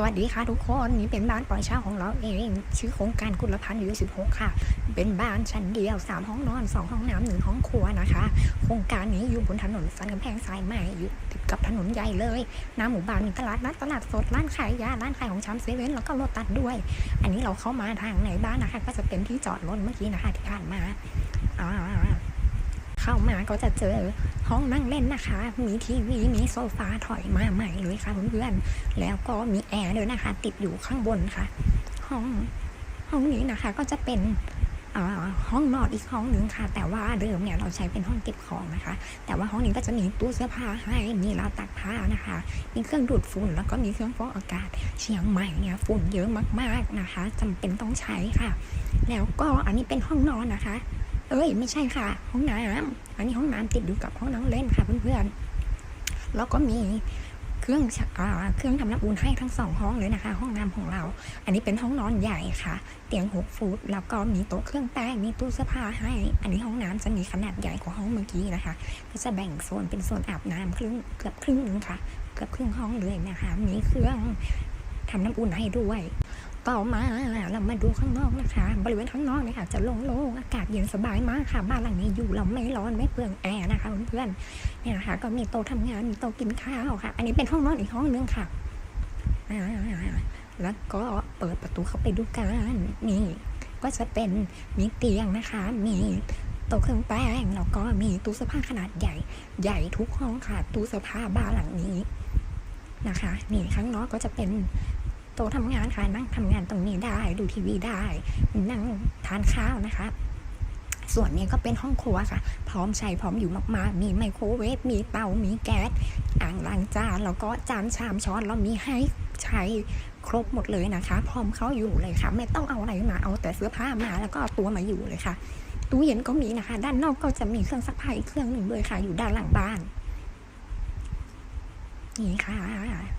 สวัสดีค่ะทุกคนนี่เป็นบ้านปล่อยเช่าของเราเองชื่อโครงการกุลพันธ์อายุ16ค่ะ เป็นบ้านชั้นเดียว3ห้องนอน2ห้องน้ำหนึ่งห้องครัวนะคะ โครงการนี้อยู่บนถนนสันกำแพงสายใหม่อยู่ติดกับถนนใหญ่เลยหน้าหมู่บ้านมีตลาดนัดตลาดสดร้านขายยาร้านขายของชำเซเว่นแล้วก็รถตัดด้วย อันนี้เราเข้ามาทางในบ้านนะคะ ก็จะเป็นที่จอดรถเมื่อกี้นะคะที่ผ่านมาอ่า เข้ามาก็จะเจอห้องนั่งเล่นนะคะ มีทีวี มีโซฟาถอยมาใหม่เลยค่ะเพื่อนๆ แล้วก็มีแอร์ด้วยนะคะ ติดอยู่ข้างบนค่ะ ห้องห้องนี้นะคะก็จะเป็นห้องนอนอีกห้องหนึ่งค่ะ แต่ว่าเดิมเนี่ยเราใช้เป็นห้องเก็บของนะคะ แต่ว่าห้องนี้ก็จะมีตู้เสื้อผ้าให้มีราวตากผ้านะคะ มีเครื่องดูดฝุ่นแล้วก็มีเครื่องฟอกอากาศเชียงใหม่เนี่ยฝุ่นเยอะมากๆนะคะจำเป็นต้องใช้ค่ะ แล้วก็อันนี้เป็นห้องนอนนะคะ เอ้ยไม่ใช่ค่ะ ห้องน้ำอันนี้ห้องน้ำติดอยู่กับห้องนั่งเล่นค่ะเพื่อนๆแล้วก็มีเครื่องอ่าเครื่องทำน้ำอุ่นให้ทั้งสองห้องเลยนะคะ ห้องน้ำของเรา อันนี้เป็นห้องนอนใหญ่ค่ะ เตียงหกฟุตแล้วก็มีโต๊ะเครื่องแป้งมีตู้เสื้อผ้าให้ อันนี้ห้องน้ำจะมีขนาดใหญ่กว่าห้องเมื่อกี้นะคะ ก็จะแบ่งโซนเป็นโซนอาบน้ำครึ่งเกือบครึ่งนึงค่ะ เกือบครึ่งห้องเลยนะคะ มีเครื่องทำน้ำอุ่นให้ด้วย ต่อมาเรามาดูข้างนอกนะคะ บริเวณข้างนอกเนี่ยค่ะจะโล่งๆอากาศเย็นสบายมากค่ะ บ้านหลังนี้อยู่เราไม่ร้อนไม่เปลืองแอร์นะคะเพื่อนๆเนี่ยนะคะก็มีโต๊ะทำงานมีโต๊ะกินข้าวค่ะ อันนี้เป็นห้องนอนอีกห้องนึงค่ะแล้วก็เปิดประตูเข้าไปดูกันนี่ก็จะเป็นมีเตียงนะคะ มีโต๊ะเครื่องแป้งแล้วก็มีตู้เสื้อผ้าขนาดใหญ่ ใหญ่ทุกห้องค่ะ ตู้เสื้อผ้าบ้านหลังนี้นะคะ นี่ข้างนอกก็จะเป็น โตทำงานค่ะนั่งทำงานตรงนี้ได้ ดูทีวีได้ นั่งทานข้าวนะคะ ส่วนนี้ก็เป็นห้องครัวค่ะ พร้อมใช้พร้อมอยู่มากๆ มีไมโครเวฟ มีเตา มีแก๊ส อ่างล้างจาน แล้วก็จานชามช้อนเรามีให้ใช้ครบหมดเลยนะคะ พร้อมเข้าอยู่เลยค่ะ ไม่ต้องเอาอะไรมา เอาแต่เสื้อผ้ามา แล้วก็ตัวมาอยู่เลยค่ะ ตู้เย็นก็มีนะคะ ด้านนอกก็จะมีเครื่องซักผ้าอีกเครื่องหนึ่งเลยค่ะ อยู่ด้านหลังบ้าน นี่ค่ะ